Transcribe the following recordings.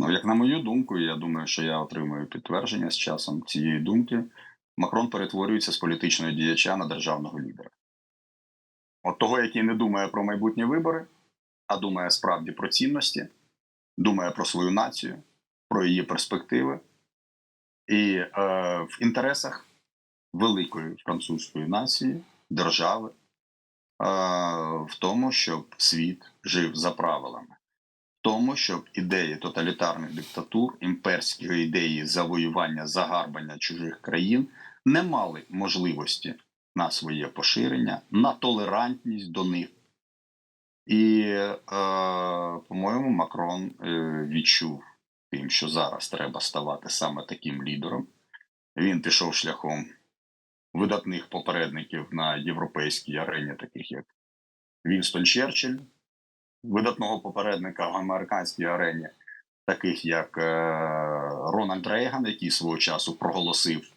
Ну, як на мою думку, я думаю, що я отримую підтвердження з часом цієї думки. Макрон перетворюється з політичного діяча на державного лідера. От того, який не думає про майбутні вибори, а думає справді про цінності, думає про свою націю, про її перспективи. І е, в інтересах великої французької нації, держави, е, в тому, щоб світ жив за правилами, тому, щоб ідеї тоталітарних диктатур, імперські ідеї завоювання, загарбання чужих країн не мали можливості на своє поширення, на толерантність до них. І, е, по-моєму, Макрон е, відчув тим, що зараз треба ставати саме таким лідером. Він пішов шляхом видатних попередників на європейській арені, таких як Вінстон Черчилль, видатного попередника в американській арені, таких як е, Рональд Рейган, який свого часу проголосив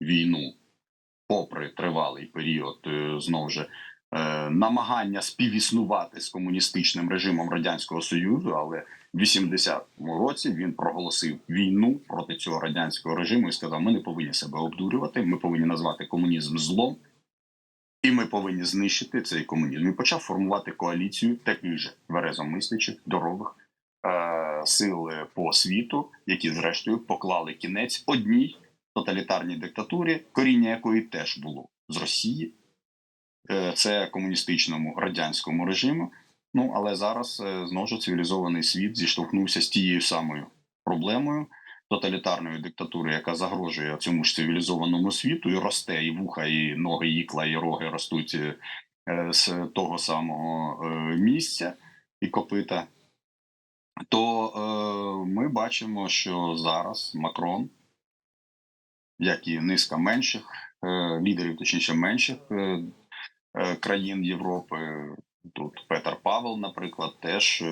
війну, попри тривалий період, е, знову ж е, намагання співіснувати з комуністичним режимом Радянського Союзу, але в 80-му році він проголосив війну проти цього радянського режиму і сказав: ми не повинні себе обдурювати, ми повинні назвати комунізм злом, і ми повинні знищити цей комунізм. І почав формувати коаліцію таких же тверезомислячих, здорових е- сил по світу, які, зрештою, поклали кінець одній тоталітарній диктатурі, коріння якої теж було з Росії. Е, Це комуністичному радянському режиму. Ну але зараз е, знову ж цивілізований світ зіштовхнувся з тією самою проблемою тоталітарної диктатури, яка загрожує цьому ж цивілізованому світу, і росте і вуха, і ноги, і ікла, і роги ростуть е, з того самого е, місця і копита. То е, ми бачимо, що зараз Макрон, як і низка менших лідерів, точніше менших країн Європи, Тут Петер Павел, наприклад, теж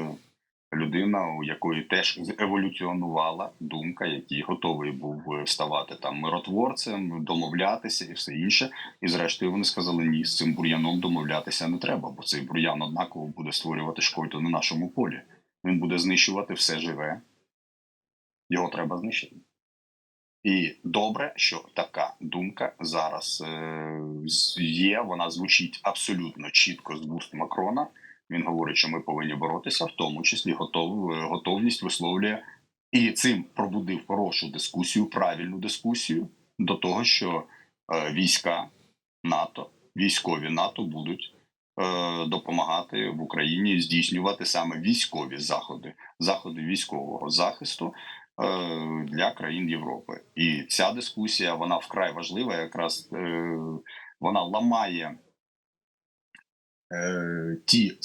людина, у якої теж еволюціонувала думка, який готовий був е, ставати там миротворцем, домовлятися і все інше. І зрештою вони сказали: ні, з цим бур'яном домовлятися не треба, бо цей бур'ян однаково буде створювати шкоду на нашому полі. Він буде знищувати все живе. Його треба знищити. І добре, що така думка зараз е, є. Вона звучить абсолютно чітко з вуст Макрона. Він говорить, що ми повинні боротися, в тому числі готов, готовність висловлює і цим пробудив хорошу дискусію, правильну дискусію до того, що е, війська НАТО, військові НАТО будуть е, допомагати в Україні здійснювати саме військові заходи, заходи військового захисту. Е, для країн Європи. І ця дискусія вона вкрай важлива. Якраз е, вона ламає е, ті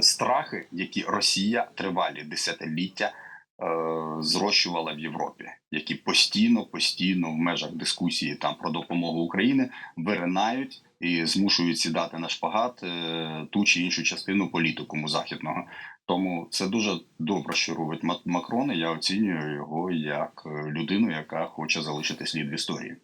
страхи, які Росія тривалі десятиліття зрощувала в Європі, які постійно, постійно в межах дискусії там про допомогу України виринають і змушують сідати на шпагат ту чи іншу частину політикуму західного. Тому це дуже добре, що робить Макрон. і Я оцінюю його як людину, яка хоче залишити слід в історії.